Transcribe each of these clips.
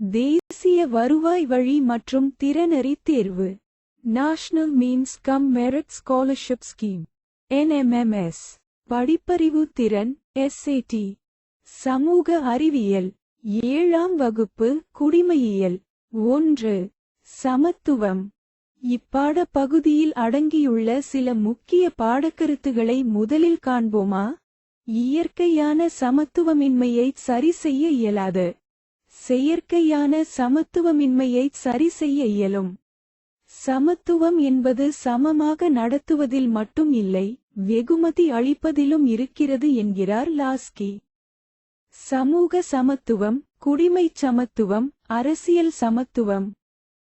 தேசிய வருவாய் வழி மற்றும் திறனறி தேர்வு. National means cum merit scholarship scheme NMMS படிப்பறிவு திறன் எஸ்ஏடி சமூக அறிவியல். ஏழாம் வகுப்பு குடிமையியல். ஒன்று. சமத்துவம். இப்பாட பகுதியில் அடங்கியுள்ள சில முக்கிய பாடக்கருத்துகளை முதலில் காண்போமா? இயற்கையான சமத்துவமின்மையை சரிசெய்ய இயலாது. செயற்கையான சமத்துவமின்மையை சரிசெய்ய இயலும். சமத்துவம் என்பது சமமாக நடத்துவதில் மட்டும் இல்லை வெகுமதி அளிப்பதிலும் இருக்கிறது என்கிறார் லாஸ்கி. சமூக சமத்துவம் குடிமைச் சமத்துவம் அரசியல் சமத்துவம்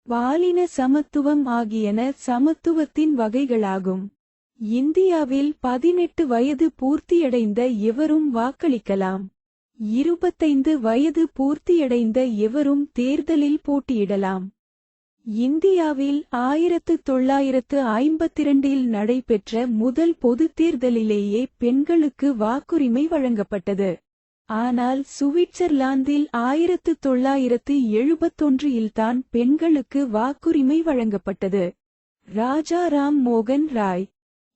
பாலின சமத்துவம் ஆகியன சமத்துவத்தின் வகைகளாகும். இந்தியாவில் பதினெட்டு வயது பூர்த்தியடைந்த எவரும் வாக்களிக்கலாம். இருபத்தைந்து வயது பூர்த்தியடைந்த எவரும் தேர்தலில் போட்டியிடலாம். இந்தியாவில் ஆயிரத்து தொள்ளாயிரத்து ஐம்பத்திரண்டில் நடைபெற்ற முதல் பொதுத் தேர்தலிலேயே பெண்களுக்கு வாக்குரிமை வழங்கப்பட்டது. ஆனால் சுவிட்சர்லாந்தில் ஆயிரத்து தொள்ளாயிரத்து எழுபத்தொன்றில்தான் பெண்களுக்கு வாக்குரிமை வழங்கப்பட்டது. ராஜா ராம் மோகன் ராய்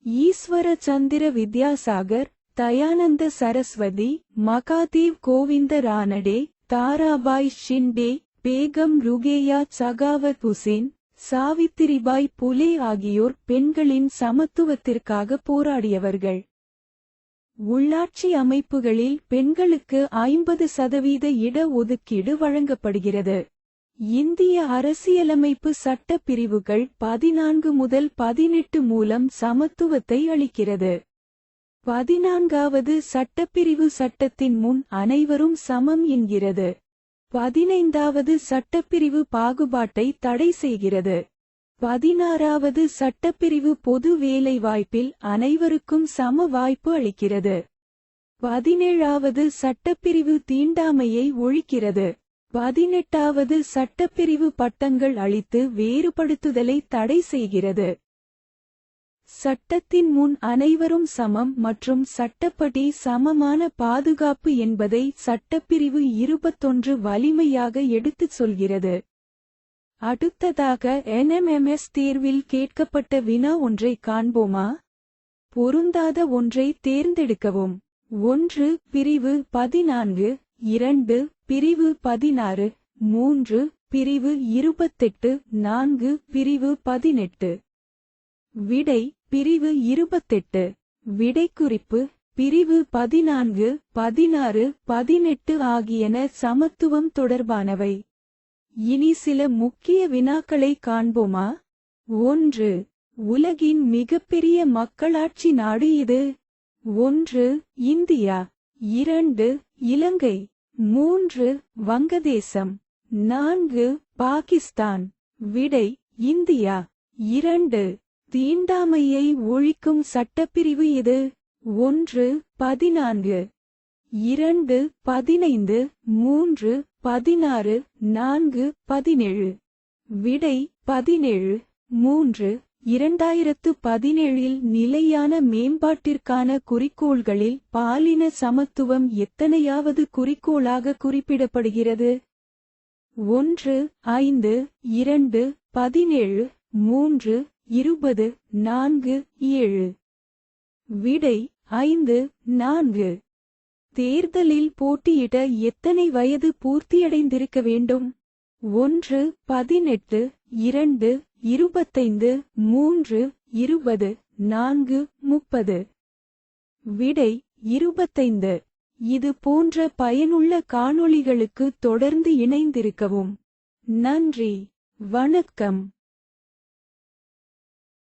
ஈஸ்வர சந்திர வித்யாசாகர் தயானந்த சரஸ்வதி மகாதேவ் கோவிந்த ரானடே தாராபாய் ஷிண்டே பேகம் ருகேயா சகாவத் ஹுசேன் சாவித்திரிபாய் புலே ஆகியோர் பெண்களின் சமத்துவத்திற்காக போராடியவர்கள். உள்ளாட்சி அமைப்புகளில் பெண்களுக்கு ஐம்பது சதவீத இட ஒதுக்கீடு வழங்கப்படுகிறது. இந்திய அரசியலமைப்பு சட்ட பிரிவுகள் பதினான்கு முதல் பதினெட்டு மூலம் சமத்துவத்தை அளிக்கிறது. பதினான்காவது சட்டப்பிரிவு சட்டத்தின் முன் அனைவரும் சமம் என்கிறது. பதினைந்தாவது சட்டப்பிரிவு பாகுபாட்டை தடை செய்கிறது. பதினாறாவது சட்டப்பிரிவு பொது வேலைவாய்ப்பில் அனைவருக்கும் சம வாய்ப்பு அளிக்கிறது. பதினேழாவது சட்டப்பிரிவு தீண்டாமையை ஒழிக்கிறது. பதினெட்டாவது சட்டப்பிரிவு பட்டங்கள் அளித்து வேறுபடுத்துதலை தடை செய்கிறது. சட்டத்தின் முன் அனைவரும் சமம் மற்றும் சட்டப்படி சமமான பாதுகாப்பு என்பதை சட்டப்பிரிவு இருபத்தொன்று வலிமையாக எடுத்துச் சொல்கிறது. அடுத்ததாக என்எம்எம்எஸ் தேர்வில் கேட்கப்பட்ட வினா ஒன்றை காண்போமா? பொருந்தாத ஒன்றை தேர்ந்தெடுக்கவும். ஒன்று பிரிவு பதினான்கு இரண்டு பிரிவு பதினாறு மூன்று பிரிவு இருபத்தெட்டு நான்கு பிரிவு பதினெட்டு. விடை பிரிவு இருபத்தெட்டு. விடைக்குறிப்பு பிரிவு பதினான்கு பதினாறு பதினெட்டு ஆகியன சமத்துவம் தொடர்பானவை. இனி சில முக்கிய வினாக்களை காண்போமா? ஒன்று உலகின் மிகப்பெரிய மக்களாட்சி நாடு இது. ஒன்று இந்தியா. இரண்டு இலங்கை. மூன்று வங்கதேசம். நான்கு பாகிஸ்தான். விடை இந்தியா. இரண்டு தீண்டாமையை ஒழிக்கும் சட்டப்பிரிவு இது. ஒன்று பதினான்கு. இரண்டு பதினைந்து. மூன்று பதினாறு. நான்கு பதினேழு. விடை பதினேழு. மூன்று இரண்டாயிரத்து பதினேழில் நிலையான மேம்பாட்டிற்கான குறிக்கோள்களில் பாலின சமத்துவம் எத்தனையாவது குறிக்கோளாக குறிப்பிடப்படுகிறது? ஒன்று ஐந்து இரண்டு பதினேழு. மூன்று இருபது நான்கு ஏழு. விடை ஐந்து நான்கு. தேர்தலில் போட்டியிட எத்தனை வயது பூர்த்தியடைந்திருக்க வேண்டும்? ஒன்று பதினெட்டு இரண்டு இருபத்தைந்து மூன்று இருபது நான்கு முப்பது. விடை இருபத்தைந்து. இது போன்ற பயனுள்ள காணொளிகளுக்கு தொடர்ந்து இணைந்திருக்கவும். நன்றி. வணக்கம்.